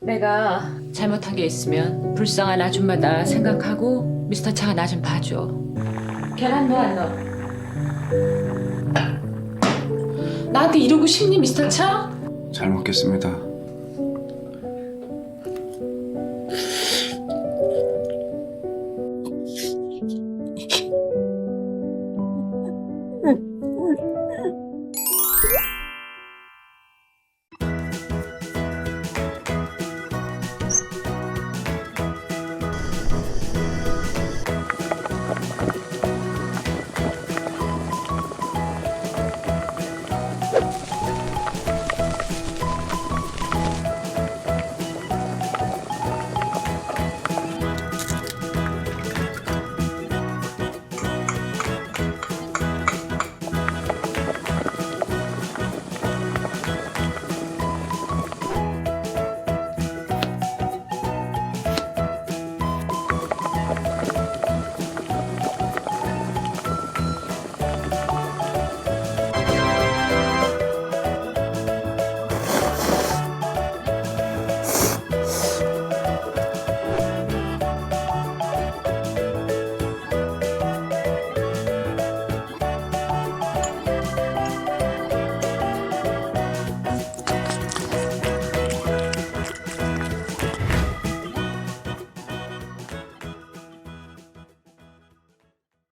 내가 잘못한 게 있으면 불쌍한 아줌마다 생각하고 미스터 차가 나 좀 봐줘. 계란도 안 넣어? 나한테 이러고 싶니 미스터 차? 잘 먹겠습니다.